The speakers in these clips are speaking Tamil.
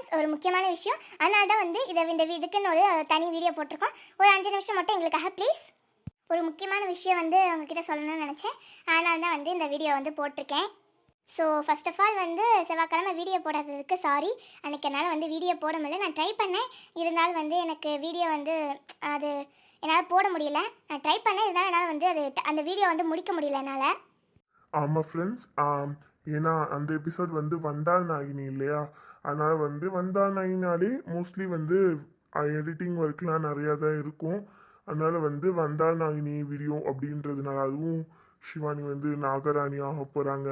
ஃப்ரெண்ட்ஸ் ஒரு முக்கியமான விஷயம். அதனால தான் வந்து இதை இந்த இதுக்குன்னு ஒரு தனி வீடியோ போட்டிருக்கோம். ஒரு அஞ்சு நிமிஷம் மட்டும் எங்களுக்காக ப்ளீஸ் ஒரு முக்கியமான விஷயம் வந்து உங்ககிட்ட சொல்லணும்னு நினச்சேன். அதனால தான் வந்து இந்த வீடியோ வந்து போட்டிருக்கேன். ஸோ ஃபஸ்ட் ஆஃப் ஆல் வந்து செவ்வாய்க்கிழமை வீடியோ போடாததுக்கு சாரி அன்றைக்கி என்னால் வந்து வீடியோ போட முடியல. நான் ட்ரை பண்ணேன். இருந்தாலும் வந்து எனக்கு வீடியோ வந்து அது என்னால் போட முடியல. நான் ட்ரை பண்ணேன். இருந்தாலும் என்னால் வந்து அது அந்த வீடியோ வந்து முடிக்க முடியல என்னால். ஆமாம் ஃப்ரெண்ட்ஸ் ஏன்னா அந்த எபிசோட் வந்து வந்தால் நாகினி இல்லையா? அதனால் வந்து வந்தால் நாயினாலே மோஸ்ட்லி வந்து எடிட்டிங் ஒர்க்லாம் நிறையா தான் இருக்கும். அதனால் வந்து வந்தால் நாகினி வீடியோ அப்படின்றதுனால அதுவும் சிவானி வந்து நாகராணி ஆக போகிறாங்க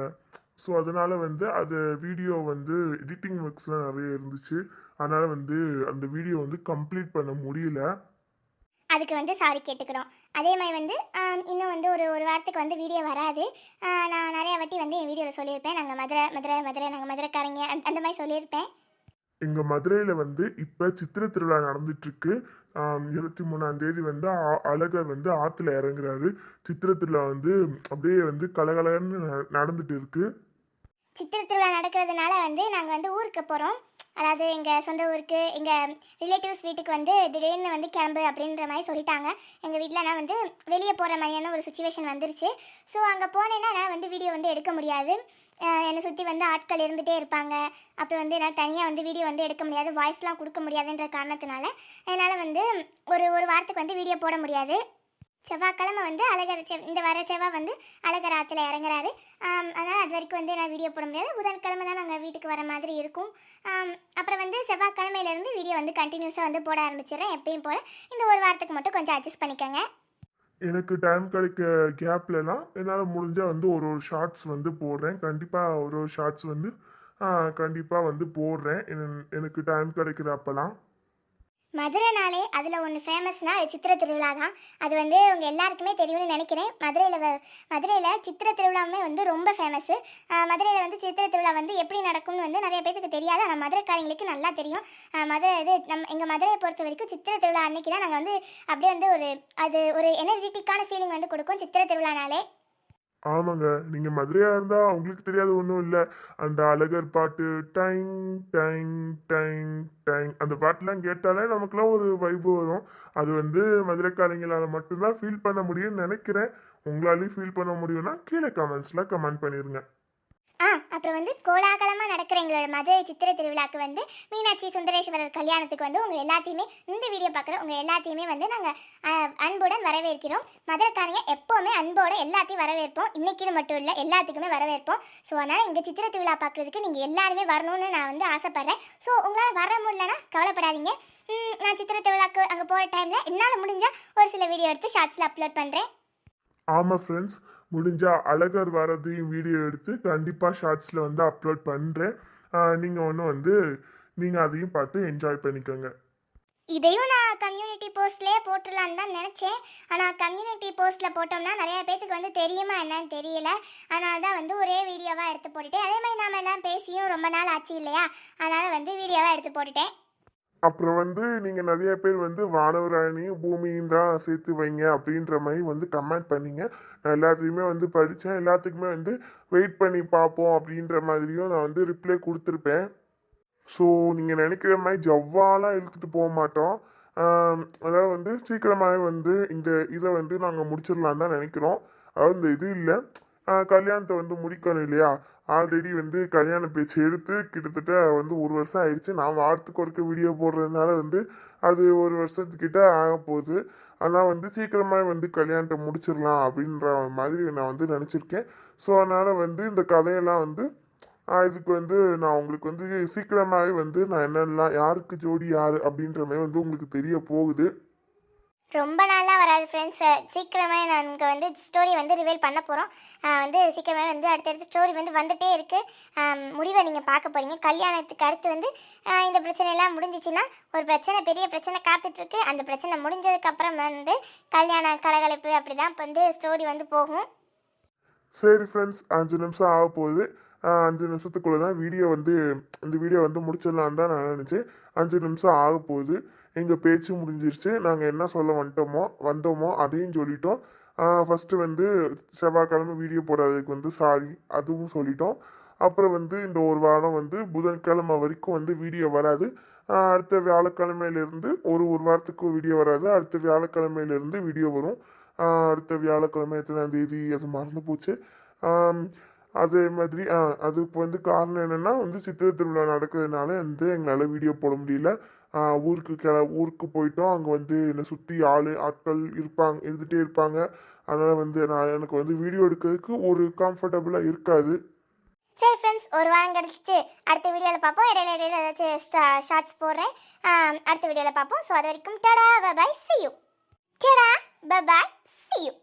ஸோ அதனால் வந்து அது வீடியோ வந்து எடிட்டிங் ஒர்க்ஸ்லாம் நிறைய இருந்துச்சு. அதனால் வந்து அந்த வீடியோ வந்து கம்ப்ளீட் பண்ண முடியல. அதுக்கு வந்து சாரி கேட்டுக்கிறோம். அதே மாதிரி வந்து இன்னும் வந்து ஒரு ஒரு வாரத்துக்கு வந்து வீடியோ வராது. நான் நிறைய வாட்டி வந்து என் வீடியோவில் சொல்லியிருப்பேன். நாங்கள் மதுரை மதுரை மதுரை நாங்கள் மதுரைக்காரங்க. அந்த- மாதிரி சொல்லியிருப்பேன். எங்க மதுரையில வந்து இப்ப சித்திரை திருவிழா நடந்துட்டு இருக்கு இருபத்தி மூணாம் தேதி வந்து அழகர் வந்து ஆத்துல இறங்குறாரு. சித்திரை திருவிழா வந்து அப்படியே வந்து கலகலன்னு நடந்துட்டு இருக்கு சித்திரை திருவிழா நடக்கிறதுனால வந்து நாங்கள் வந்து ஊருக்கு போகிறோம் அதாவது எங்கள் சொந்த ஊருக்கு எங்கள் ரிலேட்டிவ்ஸ் வீட்டுக்கு வந்து திடீர்னு வந்து கிளம்பு அப்படின்ற மாதிரி சொல்லிட்டாங்க. எங்கள் வீட்டில் நான் வந்து வெளியே போகிற மாதிரியான ஒரு சுச்சுவேஷன் வந்துருச்சு. ஸோ அங்கே போனேன்னா நான் வந்து வீடியோ வந்து எடுக்க முடியாது. என்னை சுற்றி வந்து ஆட்கள் இருந்துகிட்டே இருப்பாங்க. அப்புறம் வந்து என்னால் தனியாக வந்து வீடியோ வந்து எடுக்க முடியாது. வாய்ஸ்லாம் கொடுக்க முடியாதுன்ற காரணத்தினால என்னால் வந்து ஒரு ஒரு வாரத்துக்கு வந்து வீடியோ போட முடியாது. செவ்வாய்க்கிழமை வந்து அழகர் செவ் இந்த வர செவ்வாய் வந்து அழகர் ஆற்றுல இறங்குறாரு. அதனால் அது வரைக்கும் வந்து நான் வீடியோ போட முடியாது. புதன்கிழமை தான் நாங்கள் வீட்டுக்கு வர மாதிரி இருக்கும். அப்புறம் வந்து செவ்வாய்க்கிழமையிலேருந்து வீடியோ வந்து கண்டினியூஸாக வந்து போட ஆரம்பிச்சிடுறேன். எப்பயும் போல் இந்த ஒரு வாரத்துக்கு மட்டும் கொஞ்சம் அட்ஜஸ்ட் பண்ணிக்கோங்க. எனக்கு டைம் கிடைக்க கேப்லலாம் என்னால் முடிஞ்சால் வந்து ஒரு ஒரு ஷார்ட்ஸ் வந்து போடுறேன். கண்டிப்பாக ஒரு ஒரு ஷார்ட்ஸ் வந்து கண்டிப்பாக வந்து போடுறேன். எனக்கு டைம் கிடைக்கிற அப்போலாம் மதுரைனாலே அதில் ஒன்று ஃபேமஸ்னா அது சித்திரை திருவிழா தான் அது வந்து அவங்க எல்லாருக்குமே தெரியும்னு நினைக்கிறேன். மதுரையில் மதுரையில் சித்திரை திருவிழாவுமே வந்து ரொம்ப ஃபேமஸ்ஸு மதுரையில் வந்து சித்திரை திருவிழா வந்து எப்படி நடக்கும்னு வந்து நிறைய பேருக்கு தெரியாது. ஆனால் மதுரைக்காரங்களுக்கு நல்லா தெரியும். மதுரை இது நம்ம எங்கள் மதுரையை பொறுத்த வரைக்கும் சித்திரை திருவிழா அன்னைக்கு தான் நாங்கள் வந்து அப்படியே வந்து ஒரு அது ஒரு எனர்ஜெட்டிக்கான ஃபீலிங் வந்து கொடுக்கும் சித்திரை திருவிழானாலே. ஆமாங்க. நீங்கள் மதுரையாக இருந்தால் உங்களுக்கு தெரியாது ஒன்றும் இல்லை. அந்த அழகர் பாட்டு டைங் டைங் டைங் டைங் அந்த பாட்டுலாம் கேட்டாலே நமக்குலாம் ஒரு வைபு வரும். அது வந்து மதுரைக்காரங்களால் மட்டும்தான் ஃபீல் பண்ண முடியும்னு நினைக்கிறேன். உங்களாலையும் ஃபீல் பண்ண முடியும்னா கீழே கமெண்ட்ஸில் கமெண்ட் பண்ணிடுங்க அப்புறம் வந்து கோலாகலமாக நடக்கிற எங்களோட மதுரை சித்திரை திருவிழாக்கு வந்து மீனாட்சி சுந்தரேஸ்வரர் கல்யாணத்துக்கு வந்து உங்கள் எல்லாத்தையுமே இந்த வீடியோ பார்க்குற உங்கள் எல்லாத்தையுமே வந்து நாங்கள் அன்புடன் வரவேற்கிறோம். மதுரைக்காரங்க எப்போவுமே அன்போட எல்லாத்தையும் வரவேற்போம். இன்னைக்குன்னு மட்டும் இல்லை எல்லாத்துக்குமே வரவேற்போம். ஸோ அதனால் எங்கள் சித்திரை திருவிழா பார்க்குறதுக்கு நீங்கள் எல்லாருமே வரணும்னு நான் வந்து ஆசைப்பட்றேன். ஸோ உங்களால் வர முடியலன்னா கவலைப்படாதீங்க. நான் சித்திரை திருவிழாக்கு அங்கே போகிற டைமில் என்னால் முடிஞ்சால் ஒரு சில வீடியோ எடுத்து ஷார்ட்ஸில் அப்லோட் பண்ணுறேன் ஆமாம் ஃப்ரெண்ட்ஸ் முடிஞ்சா அழகர் வரதையும் வீடியோ எடுத்து கண்டிப்பாக ஷார்ட்ஸில் வந்து அப்லோட் பண்ணுறேன் நீங்கள் ஒன்று வந்து நீங்கள் அதையும் பார்த்து என்ஜாய் பண்ணிக்கோங்க. இதையும் நான் கம்யூனிட்டி போஸ்ட்லேயே போட்டுடலான்னு தான் நினச்சேன். ஆனால் கம்யூனிட்டி போஸ்ட்டில் போட்டோம்னா நிறையா பேத்துக்கு வந்து தெரியுமா என்னன்னு தெரியல. அதனால தான் வந்து ஒரே வீடியோவாக எடுத்து போட்டுட்டேன். அதே மாதிரி நாம எல்லாம் பேசியும் ரொம்ப நாள் ஆச்சு இல்லையா? அதனால் வந்து வீடியோவாக எடுத்து போட்டுட்டேன். அப்புறம் வந்து நீங்கள் நிறைய பேர் வந்து வானவராணியும் பூமியும் தான் சேர்த்து வைங்க அப்படின்ற மாதிரி வந்து கமெண்ட் பண்ணீங்க. நான் எல்லாத்தையுமே வந்து படித்தேன் எல்லாத்துக்குமே வந்து வெயிட் பண்ணி பார்ப்போம் அப்படின்ற மாதிரியும் நான் வந்து ரிப்ளை கொடுத்துருப்பேன். ஸோ நீங்கள் நினைக்கிற மாதிரி ஜவ்வாலாம் இழுத்துட்டு போக மாட்டோம். அதாவது வந்து சீக்கிரமாகவே வந்து இந்த இதை வந்து நாங்கள் முடிச்சிடலான்னு தான் நினைக்கிறோம். அதாவது இந்த இது இல்லை. கல்யாணத்தை வந்து முடிக்கணும் இல்லையா? ஆல்ரெடி வந்து கல்யாண பேச்சு எடுத்து கிட்டத்தட்ட வந்து ஒரு வருஷம் ஆயிடுச்சு. நான் வாரத்துக்கு ஒருக்க வீடியோ போடுறதுனால வந்து அது ஒரு வருஷத்துக்கிட்ட ஆக போகுது. ஆனால் வந்து சீக்கிரமாக வந்து கல்யாணத்தை முடிச்சிடலாம் அப்படின்ற மாதிரி நான் வந்து நினச்சிருக்கேன். ஸோ அதனால் வந்து இந்த கதையெல்லாம் வந்து இதுக்கு வந்து நான் உங்களுக்கு வந்து சீக்கிரமாகவே வந்து நான் என்னென்னலாம் யாருக்கு ஜோடி யார் அப்படின்ற மாதிரி வந்து உங்களுக்கு தெரிய போகுது. ரொம்ப நாளாக வராது ஃப்ரெண்ட்ஸ் சீக்கிரமே நாங்கள் வந்து ஸ்டோரி வந்து ரிவீல் பண்ண போகிறோம் வந்து சீக்கிரமே வந்து அடுத்தடுத்து ஸ்டோரி வந்து வந்துட்டே இருக்குது முடிவை நீங்கள் பார்க்க போகிறீங்க கல்யாணத்துக்கு அடுத்து வந்து இந்த பிரச்சனையெல்லாம் முடிஞ்சிச்சுன்னா ஒரு பிரச்சனை பெரிய பிரச்சனை காத்துட்ருக்கு அந்த பிரச்சனை முடிஞ்சதுக்கப்புறம் வந்து கல்யாண கலகலப்பு அப்படி தான் இப்போ வந்து ஸ்டோரி வந்து போகும். சரி ஃப்ரெண்ட்ஸ் அஞ்சு நிமிஷம் ஆக போகுது. அஞ்சு நிமிஷத்துக்குள்ளே தான் வீடியோ வந்து இந்த வீடியோ வந்து முடிச்சிடலாம் தான் நான் நினச்சேன். அஞ்சு நிமிஷம் ஆக போகுது. எங்கள் பேச்சு முடிஞ்சிருச்சு. நாங்கள் என்ன சொல்ல வந்துட்டோமோ வந்தோமோ அதையும் சொல்லிட்டோம். ஃபஸ்ட்டு வந்து செவ்வாய்க்கிழமை வீடியோ போடாததுக்கு வந்து சாரி அதுவும் சொல்லிட்டோம். அப்புறம் வந்து இந்த ஒரு வாரம் வந்து புதன்கிழமை வரைக்கும் வந்து வீடியோ வராது. அடுத்த வியாழக்கிழமையிலேருந்து ஒரு ஒரு வாரத்துக்கு வீடியோ வராது. அடுத்த வியாழக்கிழமையிலேருந்து வீடியோ வரும். அடுத்த வியாழக்கிழமை எத்தனாம் தேதி அது மறந்து போச்சு. அதே மாதிரி அதுக்கு வந்து காரணம் என்னென்னா வந்து சித்திரை திருவிழா நடக்கிறதுனால வந்து எங்களால் வீடியோ போட முடியல. ஊருக்கு கிள ஊருக்கு போயிட்டோம். அங்கே வந்து என்னை சுற்றி ஆள் ஆட்கள் இருப்பாங்க இருந்துகிட்டே இருப்பாங்க. அதனால் வந்து நான் எனக்கு வந்து வீடியோ எடுக்கிறதுக்கு ஒரு கம்ஃபர்டபுளாக இருக்காது. சரி ஃப்ரெண்ட்ஸ் ஒரு வாரம் கிடச்சிச்சு. அடுத்த வீடியோவில் பார்ப்போம் இடையில இடையில ஏதாச்சும் ஷார்ட்ஸ் போடுறேன். அடுத்த வீடியோவில் பார்ப்போம் ஸோ அது வரைக்கும் tata bye bye see you tata bye bye see you